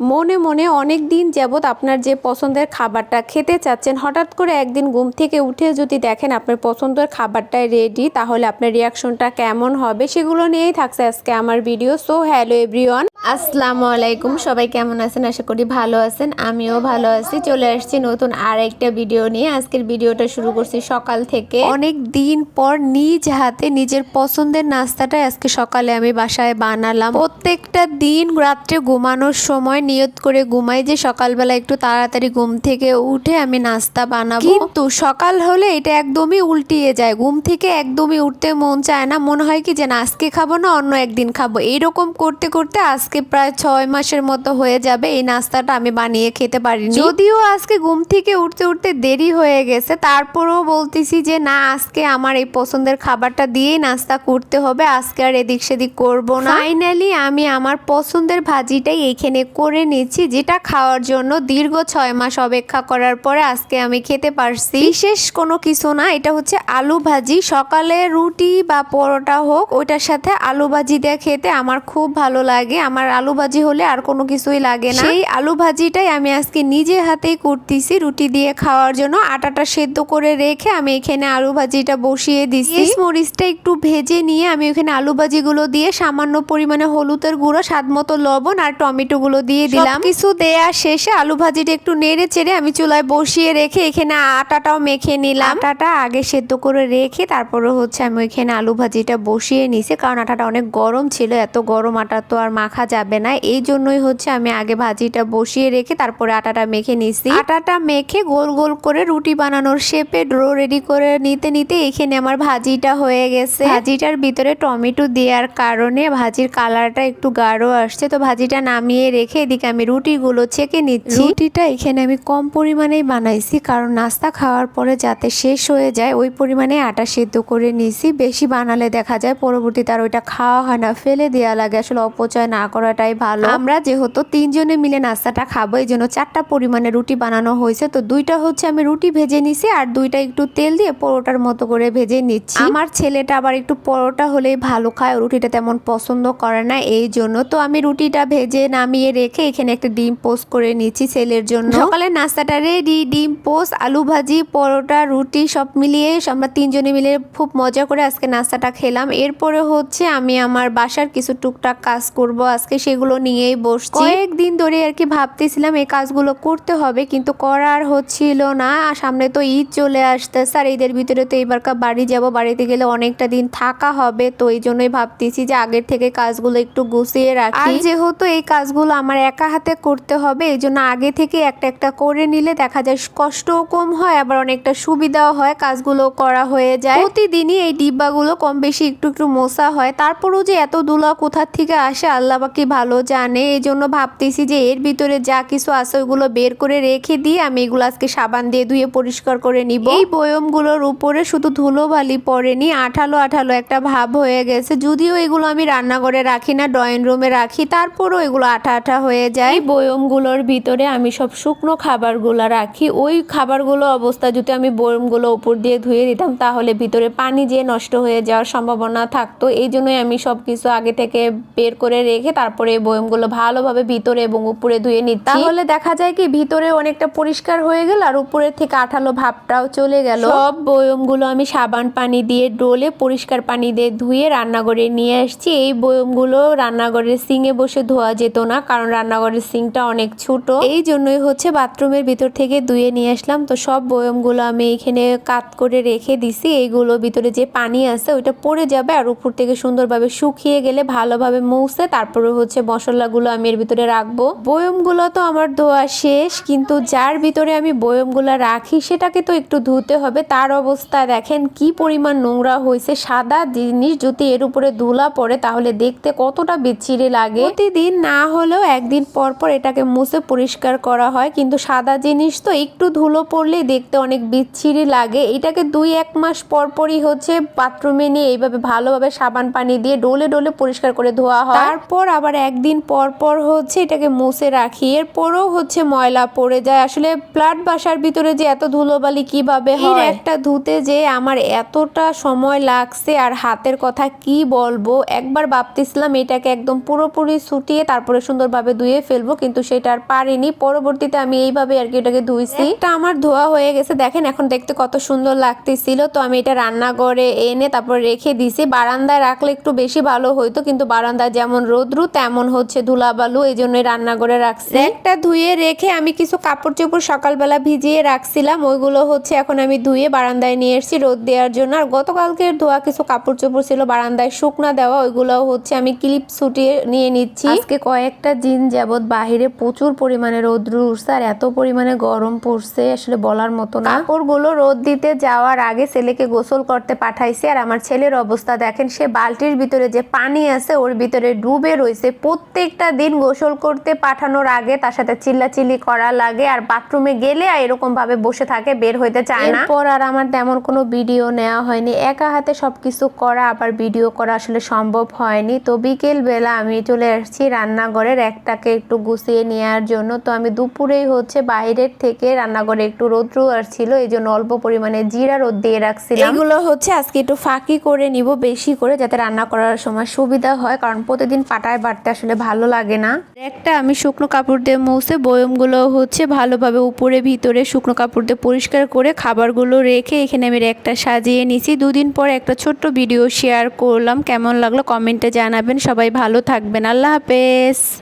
মনে মনে অনেক দিন যাবৎ আপনার যে পছন্দের খাবারটা খেতে চাচ্ছেন, হঠাৎ করে একদিন ঘুম থেকে উঠে যদি দেখেন আপনার পছন্দের খাবারটাই রেডি তাহলে আপনার রিয়াকশনটা কেমন হবে সেগুলো নিয়েই থাকছে আজকে আমার ভিডিও সো হ্যালো এভরিওয়ান আসসালামু আলাইকুম। সবাই কেমন আছেন? আশা করি ভালো আছেন। আমিও ভালো আছি। চলে আসছি নতুন আর একটা ভিডিও নিয়ে। আজকের ভিডিওটা শুরু করছি সকাল থেকে। অনেক দিন পর নিজ হাতে নিজের পছন্দের নাস্তাটা আজকে সকালে আমি বাসায় বানালাম। প্রত্যেকটা দিন রাত্রে ঘুমানোর সময় নিয়ত করে ঘুমাই যে সকালবেলা একটু তাড়াতাড়ি ঘুম থেকে উঠে আমি নাস্তা বানাবো। কিন্তু সকাল হলে এটা একদমই উল্টিয়ে যায়। ঘুম থেকে একদমই উঠতে মন চায় না। মনে হয় কি যে না আজকে খাব না অন্য একদিন খাব। এইরকম করতে করতে আজকে প্রায় ছয় মাসের মতো হয়ে যাবে এই নাস্তাটা আমি বানিয়ে খেতে পারিনি। যদিও আজকে ঘুম থেকে উঠতে উঠতে দেরি হয়ে গেছে তারপরেও বলতেছি যে না আজকে আমার এই পছন্দের খাবারটা দিয়েই নাস্তা করতে হবে। আজকে আর এদিক সেদিক করব না। ফাইনালি আমি আমার পছন্দের ভাজিটাই এখানে করে নিচ্ছি, যেটা খাওয়ার জন্য দীর্ঘ ছয় মাস অপেক্ষা করার পরে আজকে আমি খেতে পারছি। বিশেষ কোনো কিছু না, এটা হচ্ছে আলু ভাজি। সকালে রুটি বা পরোটা হোক, ওইটার সাথে আলু ভাজি দিয়ে খেতে আমার খুব ভালো লাগে। আমার আলু ভাজি হলে আর কোনো কিছুই লাগে না। সেই আলু ভাজিটাই আমি আজকে নিজে হাতেই করতেছি রুটি দিয়ে খাওয়ার জন্য আটাটা সেদ্ধ করে রেখে আমি এখানে আলু ভাজিটা বসিয়ে দিছি মরিচটা একটু ভেজে নিয়ে আমি ওখানে আলু ভাজিগুলো দিয়ে সামান্য পরিমাণে হলুদের গুঁড়ো, স্বাদ মতো লবণ আর টমেটো গুলো দিয়ে দিলাম। কিছু দেয়া শেষে আলু ভাজিটা একটু নেড়ে চেড়ে আমি চুলায় বসিয়ে রেখে এখানে আটাটাও মেখে নিলাম। আটাটা আগে সেদ্ধ করে রেখে তারপরে হচ্ছে আমি ওইখানে আলু ভাজিটা বসিয়ে নিছি কারণ আটাটা অনেক গরম ছিল এত গরম আটা তো আর মাখা যাবে না। এই জন্যই হচ্ছে আমি আগে ভাজিটা বসিয়ে রেখে তারপরে আটাটা মেখে নিছি। আটাটা মেখে গোল গোল করে রুটি বানানোর শেপে ড্রো রেডি করে নিতে নিতে এখানে আমার ভাজিটা হয়ে গেছে। ভাজিটার ভিতরে টমেটো দেওয়ার কারণে ভাজির কালারটা একটু গাঢ় আসছে তো ভাজিটা নামিয়ে রেখে এদিকে আমি রুটিগুলো ছেঁকে নিচ্ছি। রুটিটা এখানে আমি কম পরিমাণেই বানাইছি কারণ নাস্তা খাওয়ার পরে যাতে শেষ হয়ে যায় ওই পরিমাণে আটা সেদ্ধ করে নিছি। বেশি বানালে দেখা যায় পরবর্তীতে আর ওইটা খাওয়া হয় না ফেলে দেওয়া লাগে। আসলে অপচয় না করাটাই ভালো। আমরা যেহেতু তিনজনে মিলে নাস্তাটা খাব এই জন্য চারটা পরিমাণে রুটি বানানো হয়েছে। তো দুইটা হচ্ছে আমি রুটি ভেজে নিছি আর দুইটা একটু তেল দিয়ে পরোটার মতো করে ভেজে নিচ্ছি। আমার ছেলেটা আবার একটু পরোটা হলেই ভালো খায় রুটিটা তেমন পছন্দ করে না এই জন্য তো আমি রুটিটা ভেজে নামিয়ে রেখে এখানে একটা ডিম পোস্ট করে নিচ্ছি ছেলের জন্য। সকালে নাস্তাটা রেডি ডিম পোস্ট, আলু ভাজি, পরোটা, রুটি সব মিলিয়ে আমরা তিনজনে মিলে খুব মজা করে আজকে নাস্তাটা খেলাম। এরপরে হচ্ছে আমি আমার বাসার কিছু টুকটাক কাজ করব আজকে, সেগুলো নিয়েই বসছি। কয়েকদিন ধরে আর কি ভাবতেছিলাম এই কাজগুলো করতে হবে, কিন্তু করার হচ্ছিল না। সামনে তো ঈদ চলে আসতেছে, আর ঈদের ভিতরে তো এবার বাড়ি যাব, বাড়িতে গেলে অনেকটা দিন থাকা হবে, তো এই জন্যই ভাবতেছি যে আগের থেকে কাজগুলো একটু গুছিয়ে রাখি। যেহেতু এই কাজগুলো আমার একা হাতে করতে হবে, এই জন্য আগে থেকে একটা একটা করে নিলে দেখা যায় কষ্টও কম হয়, আবার অনেকটা সুবিধাও হয়, কাজগুলো করা হয়ে যায়। প্রতিদিনই এই ডিব্বাগুলো কম বেশি একটু একটু মোছা হয়। তারপরেও যে এত দুলা কোথার থেকে আসে, আল্লাহ বাকি ভালো জানে। এই জন্য ভাবতেছি যে এর ভিতরে যা কিছু আছে ওইগুলো বের করে রেখে দিয়ে আমি এগুলো আজকে সাবান দিয়ে ধুয়ে পরিষ্কার করে নিব। এই বয়মগুলোর উপরে শুধু ধুলো বালি পড়েনি, আঠালো আঠালো একটা ভাব হয়ে গেছে। যদিও এগুলো আমি রান্নাঘরে রাখি না, ড্রয়িং রুমে রাখি, তারপরও এগুলো আঠা আঠা হয়ে যায় এই বয়মগুলোর ভিতরে আমি সব শুকনো খাবারগুলো রাখি। ওই খাবারগুলো অবস্থা যদি আমি বয়মগুলো উপর দিয়ে ধুয়ে দিতাম তাহলে ভিতরে পানি যেয়ে নষ্ট হয়ে যাওয়ার সম্ভাবনা থাকতো। এই জন্যই আমি সব কিছু আগে থেকে বের করে রেখে তারপরে বয়মগুলো ভালোভাবে ভিতরে এবং উপরে ধুয়ে নিচ্ছি। তাহলে দেখা যায় কি ভিতরে অনেকটা পরিষ্কার হয়ে গেল আর উপরের থেকে আঠালো ভাবটাও চলে গেল। সব বয়মগুলো আমি সাবান পানি দিয়ে ডোলে পরিষ্কার পানি দিয়ে ধুয়ে রান্নাঘরে নিয়ে আসছি। এই বয়মগুলো রান্নাঘরের সিঙে বসে ধোয়া যেত না কারণ রান্নাঘরের সিংটা অনেক ছোট। এই জন্যই হচ্ছে বাথরুমের ভিতর থেকে ধুয়ে নিয়ে আসলাম। তো সব বয়মগুলো আমি এখানে কাত করে রেখে দিছি। এইগুলো ভিতরে যে পানি আছে ওইটা পড়ে যাবে আর উপর থেকে সুন্দরভাবে শুকিয়ে গেলে ভালোভাবে মুছে তারপরে হচ্ছে মশলাগুলো আমি এর ভিতরে রাখব। বয়মগুলো তো আমার ধোয়া শেষ, কিন্তু যার ভিতরে আমি বয়মগুলো রাখি সেটাকে তো একটু ধুতে হবে। তার অবস্থা দেখেন কি পরিমাণ নোংরা হয়েছে। সাদা জিনিস যদি এর উপরে ধুলা পড়ে তাহলে দেখতে কতটা বিচ্ছিরি লাগে। প্রতিদিন না হলেও একদিন পর পর এটাকে মুছে পরিষ্কার করা হয়। কিন্তু সাদা জিনিস তো একটু ধুলো পড়লে দেখতে অনেক বিচ্ছিরি লাগে। এটাকে দুই এক মাস পর পরই হচ্ছে বাথরুমে নিয়ে এইভাবে ভালোভাবে সাবান পানি দিয়ে ডোলে ডোলে পরিষ্কার করে ধোয়া হয়। তারপর আবার একদিন পর পর হচ্ছে এটাকে মুছে রাখি। এরপরও হচ্ছে ময়লা পড়ে যায়। আসলে ফ্ল্যাট বাসার ভিতরে যে এত ধুলোবালি কীভাবে হয়? একটা ধুতে যে আমার এতটা সময় লাগছে আর হাতের কথা কি বলব? একবার ভাবতেছিলাম এটাকে একদম পুরোপুরি ছুটিয়ে তারপরে সুন্দরভাবে ধুয়ে ধুয়ে ফেলব কিন্তু সেটা আর পারিনি। পরবর্তীতে আমি এইভাবে আর কি এটাকে ধুইছি। এটা আমার ধোয়া হয়ে গেছে দেখেন এখন দেখতে কত সুন্দর লাগতেছিল। তো আমি এটা রান্নাঘরে এনে তারপর রেখে দিছি। বারান্দায় রাখলে একটু বেশি ভালো হইতো কিন্তু বারান্দায় যেমন রোদ্রু তেমন হচ্ছে ধুলাবালু এই জন্যই রান্নাঘরে রাখছি। একটা ধুয়ে রেখে আমি কিছু কাপড় চোপড় সকালবেলা ভিজিয়ে রাখছিলাম। ওইগুলো হচ্ছে এখন আমি ধুয়ে বারান্দায় নিয়ে এসেছি রোদ দেওয়ার জন্য। আর গতকালকের ধোয়া কিছু কাপড় চোপড় ছিল বারান্দায় শুকনা দেওয়া ওইগুলো হচ্ছে আমি ক্লিপ ছুটিয়ে নিয়ে নিচ্ছি। আজকে কয়েকটা দিন যাবত বাহিরে প্রচুর পরিমাণে রোদ্র উঠছে আর এত পরিমাণে গরম পড়ছে, আসলে বলার মতো না। কাপড়গুলো রোদ দিতে যাওয়ার আগে ছেলেকে গোসল করতে পাঠাইছি আর আমার ছেলের অবস্থা দেখেন, সে বালতির ভিতরে যে পানি আছে, ওর ভিতরে ডুবে রয়েছে। প্রত্যেকটা দিন গোসল করতে পাঠানোর আগে তার সাথে চিল্লাচিল্লি করা লাগে আর বাথরুমে গেলে এরকম ভাবে বসে থাকে, বের হইতে চায় না। এরপর আর আমার তেমন কোনো ভিডিও নেওয়া হয়নি। একা হাতে সবকিছু করা, আবার ভিডিও করা আসলে সম্ভব হয়নি। তো বিকেল বেলা আমি চলে আসছি রান্নাঘরের একটাকে একটু গুছিয়ে নেওয়ার জন্য। তো আমি দুপুরেই হচ্ছে বাইরের থেকে রান্নাঘরে একটু রৌদ্র আসছিল, এই জন্য অল্প পরিমাণে জিরা রোদ দিয়ে রাখছিলাম। এগুলো হচ্ছে আজকে একটু ফাঁকি করে নিব বেশি করে, যাতে রান্না করার সময় সুবিধা হয়, কারণ প্রতিদিন পাটায় বাড়তে আসলে ভালো লাগে না। একটা আমি শুকনো কাপড় দিয়ে মুছে বয়মগুলো হচ্ছে ভালোভাবে উপরে, ভিতরে শুকনো কাপড় দিয়ে পরিষ্কার করে খাবারগুলো রেখে এখানে আমি একটা সাজিয়ে নিছি। দুদিন পর একটা ছোট্ট ভিডিও শেয়ার করলাম, কেমন লাগল কমেন্টে জানাবেন। সবাই ভালো থাকবেন, আল্লাহ হাফেজ।